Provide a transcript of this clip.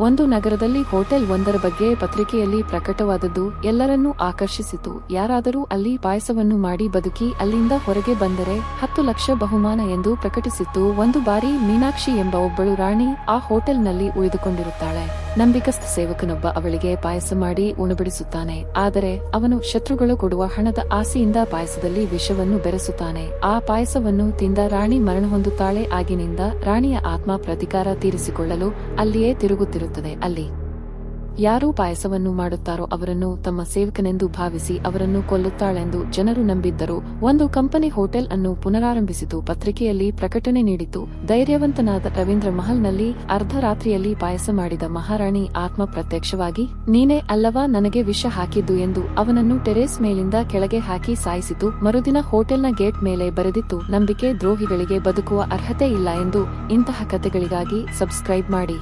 ಒಂದು ನಗರದಲ್ಲಿ ಹೋಟೆಲ್ ಒಂದರ ಬಗ್ಗೆ ಪತ್ರಿಕೆಯಲ್ಲಿ ಪ್ರಕಟವಾದದ್ದು ಎಲ್ಲರನ್ನೂ ಆಕರ್ಷಿಸಿತು. ಯಾರಾದರೂ ಅಲ್ಲಿ ಪಾಯಸವನ್ನು ಮಾಡಿ ಬದುಕಿ ಅಲ್ಲಿಂದ ಹೊರಗೆ ಬಂದರೆ ಹತ್ತು ಲಕ್ಷ ಬಹುಮಾನ ಎಂದು ಪ್ರಕಟಿಸಿತ್ತು. ಒಂದು ಬಾರಿ ಮೀನಾಕ್ಷಿ ಎಂಬ ಒಬ್ಬಳು ರಾಣಿ ಆ ಹೋಟೆಲ್ನಲ್ಲಿ ಉಳಿದುಕೊಂಡಿರುತ್ತಾಳೆ. ನಂಬಿಕಸ್ಥ ಸೇವಕನೊಬ್ಬ ಅವಳಿಗೆ ಪಾಯಸ ಮಾಡಿ ಉಣಬಡಿಸುತ್ತಾನೆ. ಆದರೆ ಅವನು ಶತ್ರುಗಳು ಕೊಡುವ ಹಣದ ಆಸೆಯಿಂದ ಪಾಯಸದಲ್ಲಿ ವಿಷವನ್ನು ಬೆರೆಸುತ್ತಾನೆ. ಆ ಪಾಯಸವನ್ನು ತಿಂದ ರಾಣಿ ಮರಣ ಹೊಂದುತ್ತಾಳೆ. ಆಗಿನಿಂದ ರಾಣಿಯ ಆತ್ಮ ಪ್ರತಿಕಾರ ತೀರಿಸಿಕೊಳ್ಳಲು ಅಲ್ಲಿಯೇ ತಿರುಗುತ್ತಿರುತ್ತದೆ. ಅಲ್ಲಿ ಯಾರು ಪಾಯಸವನ್ನು ಮಾಡುತ್ತಾರೋ ಅವರನ್ನು ತಮ್ಮ ಸೇವಕನೆಂದು ಭಾವಿಸಿ ಅವರನ್ನು ಕೊಲ್ಲುತ್ತಾಳೆಂದು ಜನರು ನಂಬಿದ್ದರು. ಒಂದು ಕಂಪನಿ ಹೋಟೆಲ್ ಅನ್ನು ಪುನರಾರಂಭಿಸಿತು. ಪತ್ರಿಕೆಯಲ್ಲಿ ಪ್ರಕಟಣೆ ನೀಡಿತು ಧೈರ್ಯವಂತನಾದ ರವೀಂದ್ರ ಮಹಲ್ನಲ್ಲಿ ಅರ್ಧರಾತ್ರಿಯಲ್ಲಿ ಪಾಯಸ ಮಾಡಿದ ಮಹಾರಾಣಿ ಆತ್ಮ ಪ್ರತ್ಯಕ್ಷವಾಗಿ, ನೀನೇ ಅಲ್ಲವಾ ನನಗೆ ವಿಷ ಹಾಕಿದ್ದು ಎಂದು ಅವನನ್ನು ಟೆರೇಸ್ ಮೇಲಿಂದ ಕೆಳಗೆ ಹಾಕಿ ಸಾಯಿಸಿತು. ಮರುದಿನ ಹೋಟೆಲ್ನ ಗೇಟ್ ಮೇಲೆ ಬರೆದಿತ್ತು, ನಂಬಿಕೆ ದ್ರೋಹಿಗಳಿಗೆ ಬದುಕುವ ಅರ್ಹತೆ ಇಲ್ಲ ಎಂದು. ಇಂತಹ ಕಥೆಗಳಿಗಾಗಿ ಸಬ್ಸ್ಕ್ರೈಬ್ ಮಾಡಿ.